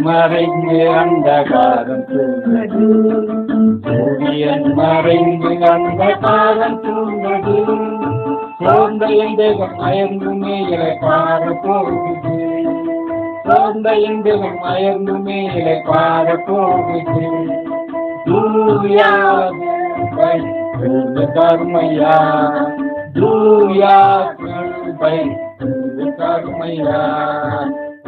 மறைந்து அந்தகாரம் தூண்டது. சூரியன் மறைந்து அந்தகாரம் தூண்டது. சோர்ந்த எந்தகம் அயர்ந்துமே இலை பார போகுது. சோர்ந்த எந்தகம் அயர்ந்துமே இலை போகுது. தூயா கருமையா. தூயா கருமையா.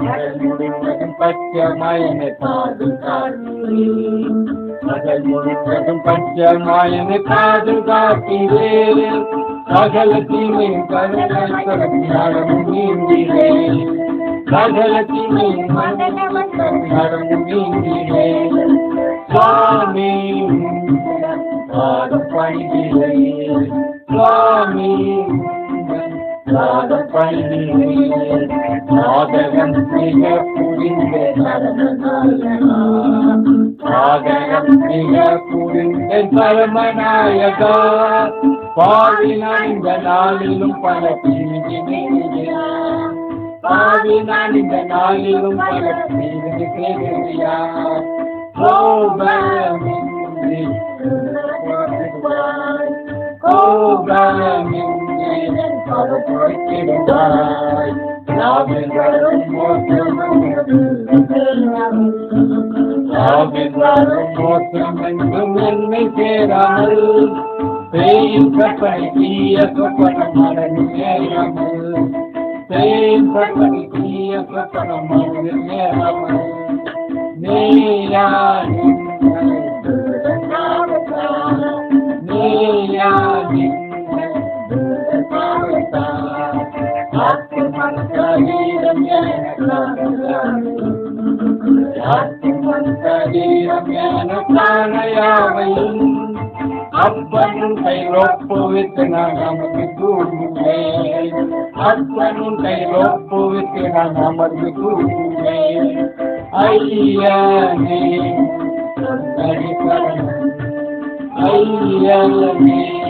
மகள் முழுவதும் பச்சமாயனை பாதுகாக்கிறே மகள் முழுவதும் பச்சமாயனை பாதுகாக்கிறே சகல தீமையும் கருணை கடமும் நீங்கிலே சகல தீமையும் கடமும் நீங்கிலே சுவாமி பாதம் பணிகிறே சுவாமி பாதம் பணிகிறே புரிந்த சரணநாயகா சாதகம் புரிந்த சரணநாயகா பாவினான் இந்த நாளிலும் பல பாவினான் இந்த நாளிலும் பல பிரிவினையா கேட்கிறியா பரப்புரைத்திடுவாய் நாவிலும் என்னை சேராமல் தீய தீய ಪ್ರಾಣಯಾವೈ ಅಪ್ಪನು ಕೈಲೊಪ್ಪುವಿತ್ತಿನಾಮಕ್ಕೆ ಕೂಡುವೆ ಅಪ್ಪನು ಕೈಲೊಪ್ಪುವಿತ್ತಿನಾಮಕ್ಕೆ ಕೂಡುವೆ ಅಯ್ಯನೇ ಅಯ್ಯನೇ